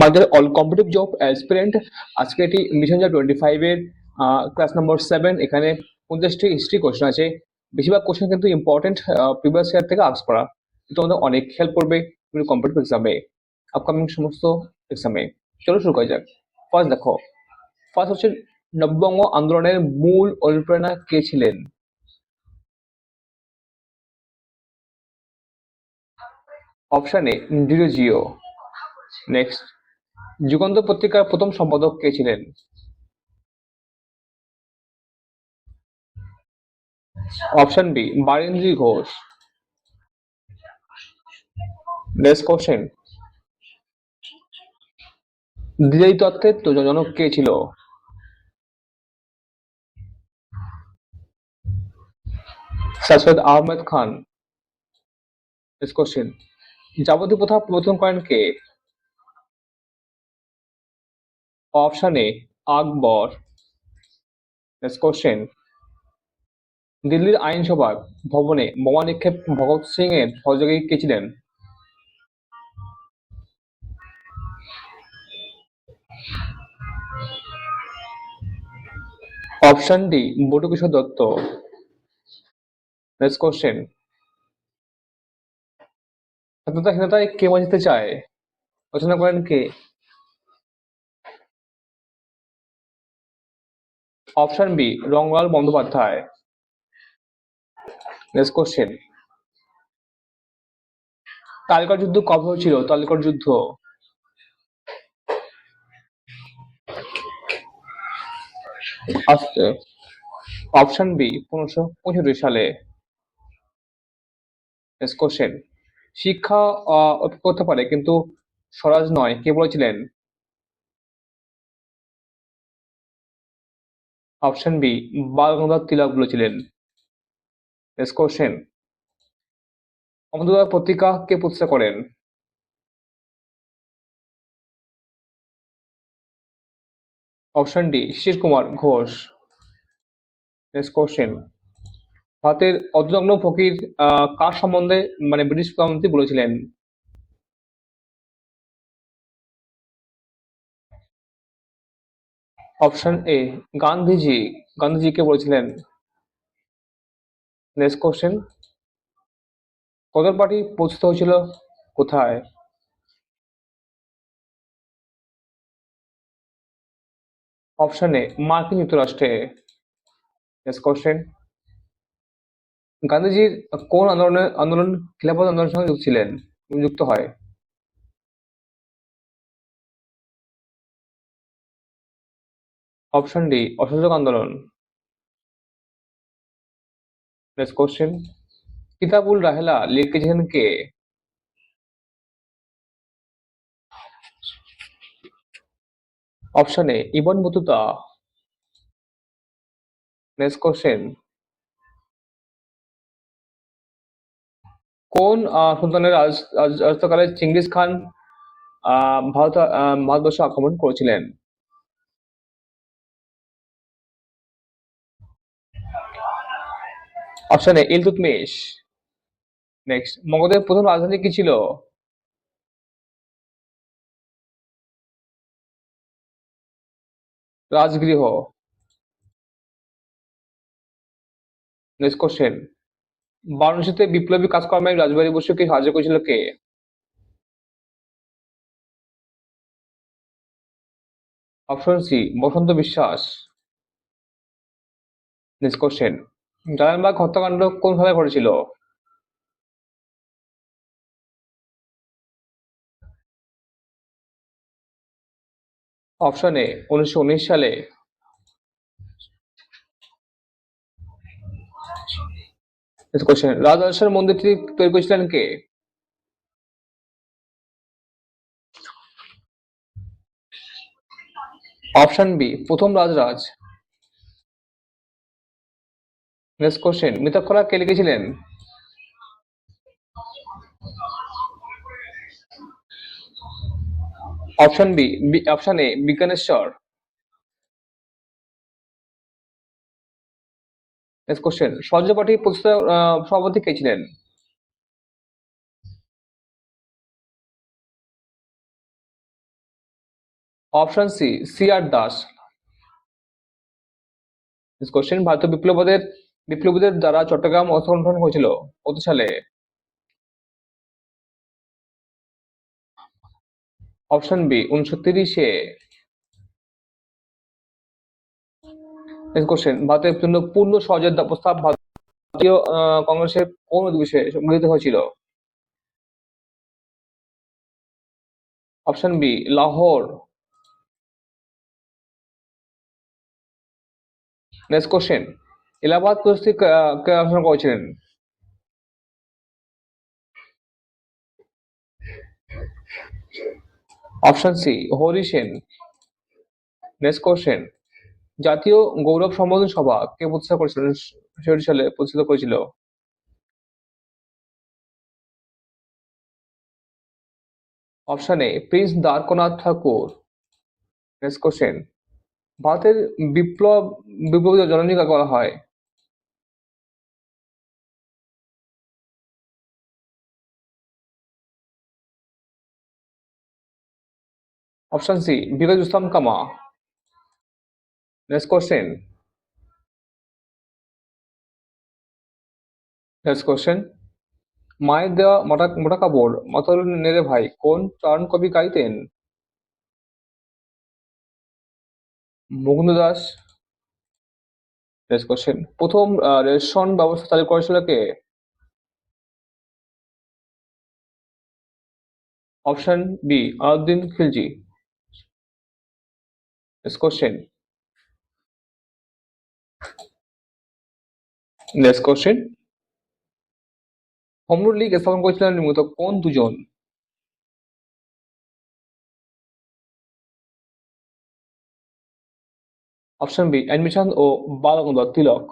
Mother all competitive job aspirant আজকে এটি mission যা টোয়েন্টি ফাইভের ক্লাস নম্বর সেভেন এখানে পঞ্চাশটি হিস্ট্রি কোশ্চেন আছে। বেশিরভাগ কোশ্চেন কিন্তু ইম্পর্টেন্ট প্রিভিয়াস ইয়ার থেকে আস করা। কিন্তু আমাদের অনেক হেল্প করবে কম্পিটিভ এক্সামে আপকামিং সমস্ত এক্সামে চলো শুরু করা যাক। ফার্স্ট দেখো ফার্স্ট হচ্ছে নববঙ্গ আন্দোলনের মূল অনুপ্রেরণা কে ছিলেন? Option A Derozio next Jugantar পত্রিকার প্রথম সম্পাদক কে ছিলেন? Option B, Barindra Ghosh. Next question দ্বিজাই তত্ত্বের তো জনক কে ছিল? সৈয়দ আহমেদ খান। নেক্সট কোশ্চেন যাবতীয় প্রথা প্রবর্তন করেন কে? Option A Akbar. Next question দিল্লির আইনসভা ভবনে বোমা নিক্ষেপ ভগৎ সিং এর সহযোগী কে ছিলেন? Option D Batukeshwar Dutt. Next question স্বাধীনতাহীনতায় কে বাঁচতে চায়? রচনা করেন কে? Option B, Rangalal Bandyopadhyay. Next question তালিকার যুদ্ধ কবে হয়েছিল? তালিকার যুদ্ধ। আসছে অপশন বি পনেরোশো পঁয়ষট্টি সালে। কোশ্চেন শিক্ষা করতে পারে, কিন্তু স্বরাজ নয়। কে বলেছিলেন? অপশন বি বাল গঙ্গাধর তিলক বলেছিলেন নেক্সট কোশ্চেন অমৃতদার পত্রিকা কে প্রতিষ্ঠা করেন। Option D Sisir Kumar Ghosh. Next question ভারতের অর্ধনগ্ন ফকির কার সম্বন্ধে মানে ব্রিটিশ প্রধানমন্ত্রী বলেছিলেন? Option A Gandhiji. গান্ধীজি কে বলেছিলেন নেক্সট কোশ্চেন কদর পার্টি প্রস্তুত হয়েছিল? কোথায়? অপশন এ মার্কিন যুক্তরাষ্ট্রে। নেক্সট কোশ্চেন গান্ধীজির কোন আন্দোলনের আন্দোলন, খিলাফত আন্দোলনের সঙ্গে যুক্ত ছিলেন? যুক্ত হয়। অপশন ডি অসহযোগ আন্দোলন। নেক্সট কোশ্চেন কিতাবুল রাহেলা লিখেছেন কে? Option A Ibn Battuta. Next question কোন সুলতানের রাজ- রাজ- রাজত্বকালে চিঙ্গিস খান ভারত ভারতবর্ষ আক্রমণ করেছিলেন? অপশন এ ইলতুৎমিশ নেক্সট মগধের প্রথম রাজধানী কি ছিল? রাজগৃহ। নেক্সট কোশ্চেন বারাণসীতে বিপ্লবী কাজকর্মে রাজবাড়ি বসুকে সাহায্য করেছিল কে? অপশন সি বসন্ত বিশ্বাস। নেক্সট কোশ্চেন জালানবাগ হত্যাকাণ্ড কোন সালে ঘটেছিল? অপশন এ, উনিশশো উনিশ সালে। কোশ্চেন মন্দিরটি তৈরি করেছিলেন কে? অপশন বি, প্রথম রাজরাজ। নেক্সট কোশ্চেন মিতাক্ষরা কে লিখেছিলেন? Option B option A Vijnaneshwara. Next question সহজ পাঠী সভাপতি কে ছিলেন? Option C C R Das. Question ভারতীয় বিপ্লবদের বিপ্লবীদের দ্বারা চট্টগ্রাম অর্থগঠন হয়েছিল। কত সালে? অপশন বি উনিশশো তিরিশে ভারতের জন্য পূর্ণ সহযোগিতা প্রস্তাব ভারতীয় কংগ্রেসের কোন অধিবেশনে গৃহীত হয়েছিল? Option B, Lahore. Next question Allahabad কুস্তি কা- কে করেছিলেন। Option C, Hari Sen next question জাতীয় গৌরব সম্বোধন সভা কে প্রতিষ্ঠা করেছিলেন? ছেষট্টি সালে প্রতিষ্ঠিত করেছিল। Option A, prince Dwarkanath Tagore next question ভারতের বিপ্লব বিপ্লবীদের জননী কাকে বলা হয়। অপশন সি বিগত ইসলাম কামা নেক্সট কোশ্চেন নেক্সট কোশ্চেন মায়ের দেওয়া মোটা মোটা কাপড় মাতাল নেড়ে ভাই, কোন চারণ কবি গাইতেন? মুকুন্দ দাস নেক্সট কোশ্চেন প্রথম রেশন ব্যবস্থা চালু করেছিল কে? Option B Alauddin Khilji. Next question next question home rule league স্থাপন করেছিলেন মূলত কোন দুজন? অপশন বি অ্যাডমিশন ও বালগঙ্গাধর তিলক।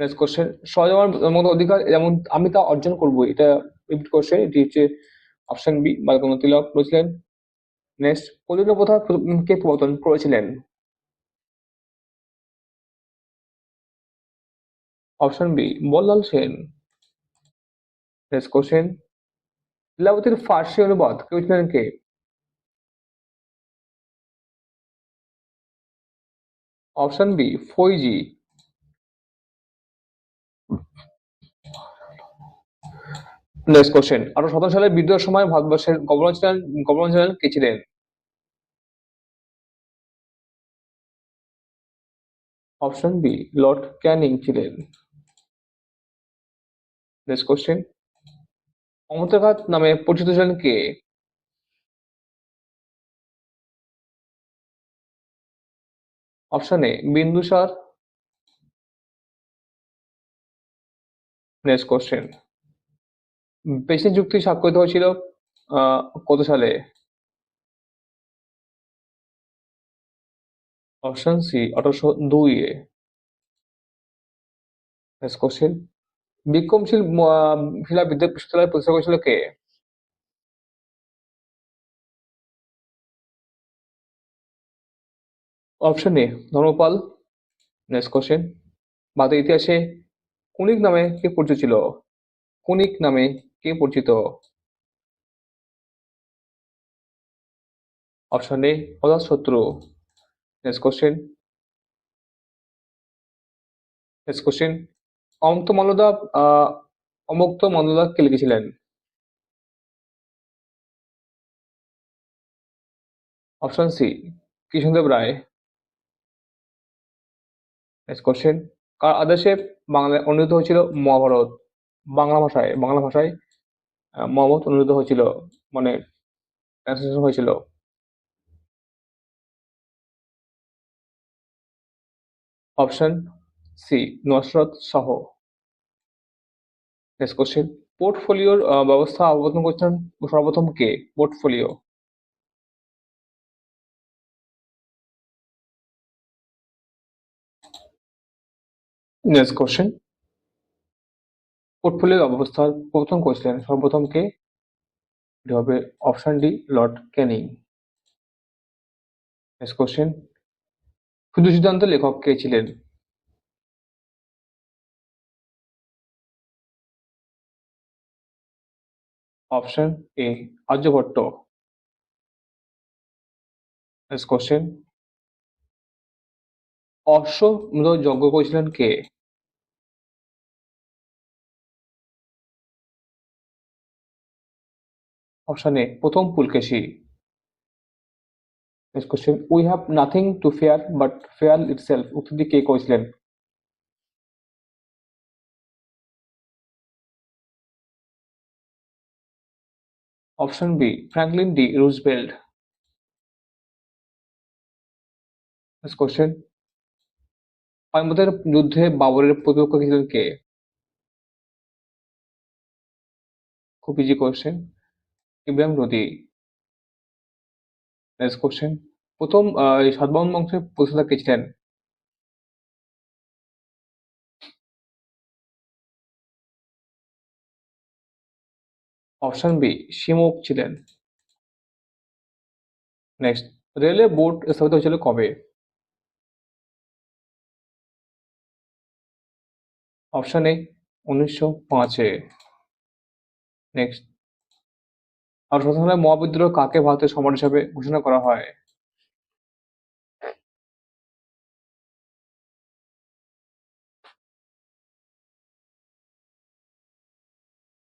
নেক্সট কোশ্চেন সহজমার মতো অধিকার যেমন আমি তা অর্জন করব, এটা রিপিট কোশ্চেন এটি হচ্ছে অপশন বি বালগঙ্গাধর তিলক বলেছিলেন। নেক্সট পল্লীন প্রথা কে প্রবর্তন করেছিলেন? Option B, Ballal Sen. Next question লীলাবতীর ফার্সি অনুবাদ কেউ ছিলেন কে? Option B, Faizi. Next question আঠারো সতেরো সালের বিদ্রোহের সময় ভারতবর্ষের গভর্নর ছিলেন গভর্নর ছিলেন কে ছিলেন? অপশন বি লর্ড ক্যানিং ছিলেন। নেক্সট কোশ্চেন অমৃতঘাত নামে পরিচিত ছিলেন কে? Option A Bindusara. Next question president চুক্তি স্বাক্ষরিত হয়েছিল কত সালে? অপশন সি আঠারোশো দুই এ। নেক্সট কোশ্চেন বিক্রমশীল শিলা বিদ্যুৎ বিশ্ববিদ্যালয় প্রতিষ্ঠা করেছিল কে? Option A Dharmapala. Next question ভারতের ইতিহাসে কুনিক নামে কে পরিচিত ছিল? কুনিক নামে কে পরিচিত? Option A Ajatashatru. Next question next question অমুক্ত মাল্যদা আহ, অমুক্ত মাল্যদা কে লিখেছিলেন? Option C Krishnadeva Raya. Next question কার আদেশে বাংলায় অনুদিত হয়েছিল মহাভারত? বাংলা ভাষায় বাংলা ভাষায় মহাভারত অনুদিত হয়েছিল মানে ট্রান্সলেশন হয়েছিল। Option C Nasrat Shah. Next question পোর্টফোলিওর ব্যবস্থা অবলম্বন করেছিলেন সর্বপ্রথম কে? পোর্টফোলিও নেক্সট কোশ্চেন পোর্টফোলিও ব্যবস্থার প্রথম করেছিলেন সর্বপ্রথম কে? এটি হবে option D Lord Canning next question শুধু সিদ্ধান্ত লেখক কে ছিলেন? Option A Aryabhata next question অশ্বমেধ যজ্ঞ করেছিলেন কে? অপশন এ প্রথম Pulakeshi next question we have nothing to fear but fear itself উক্তিটি কে করেছিলেন? Option B Franklin D next question পানিপথের যুদ্ধে বাবরের প্রতিপক্ষ ছিলেন কে? খুব easy question Ibrahim Lodi next question প্রথম সাতবাহন বংশের প্রতিষ্ঠাতা কে ছিলেন? অপশন বি শিমুক ছিলেন। নেক্সট রেলওয়ে বোর্ড স্থাপিত হয়েছিল কবে? অপশন এ উনিশশো পাঁচে। নেক্সট আর সালে মহাবিদ্রোহ কাকে ভারতের সম্রাট হিসাবে ঘোষণা করা হয়?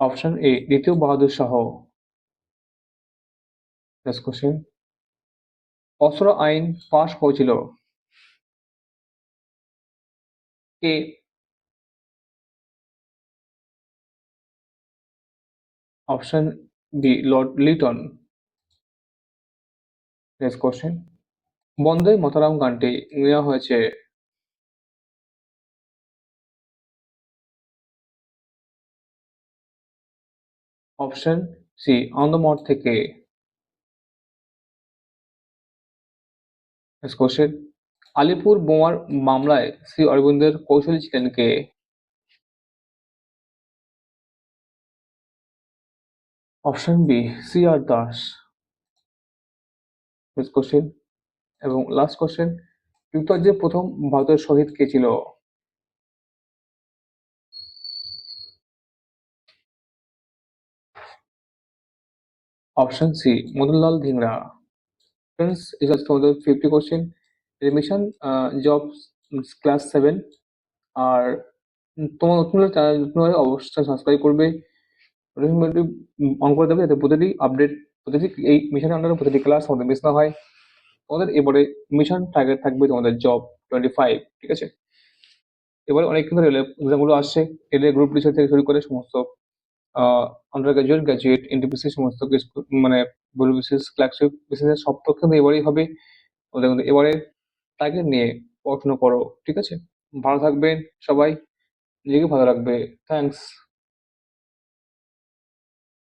অপশন এ দ্বিতীয় বাহাদুর শাহ। কোশ্চেন অস্ত্র আইন পাশ হয়েছিল কে option B Lord Lytton next question Bande Mataram গানটি নেওয়া হয়েছে অপশন সি আনন্দমঠ থেকে। কোশ্চেন আলিপুর বোমার মামলায় শ্রী অরবিন্দের কৌশলী ছিলেন কে? Option B C R Das question এবং লাস্ট কোশ্চেন যুক্তরাজ্যের প্রথম ভারতের শহীদ কে ছিল? Option C Madanlal Dhingra friends আজকে আমাদের ফিফটি কোশ্চেন রিমিশন জব ক্লাস সেভেন আর তোমার নতুন চ্যানেল নতুন অবশ্যই সাবস্ক্রাইব করবে। নোটিফিকেশনটি অন করে দেবে যাতে প্রতিটি আপডেট প্রতিটি এই মিশনের আন্ডারে প্রতিটি ক্লাস আমাদের মিস না হয়। তোমাদের এবারে মিশন টার্গেট থাকবে তোমাদের জব টোয়েন্টি ফাইভ ঠিক আছে? এবারে অনেক কিন্তু রেলের এক্সামগুলো আসছে। রেলের গ্রুপ টিচার থেকে শুরু করে সমস্ত আন্ডার গ্রাজুয়েট গ্রাজুয়েট এনটিপিসি সমস্ত মানে ব্লু বিসিস ক্লার্কশিপ বিসিস সব তো কিন্তু এবারেই হবে। ওদের কিন্তু এবারে টার্গেট নিয়ে পড়াশোনা করো, ঠিক আছে? ভালো থাকবেন সবাই, নিজেকে ভালো রাখবে। থ্যাঙ্কস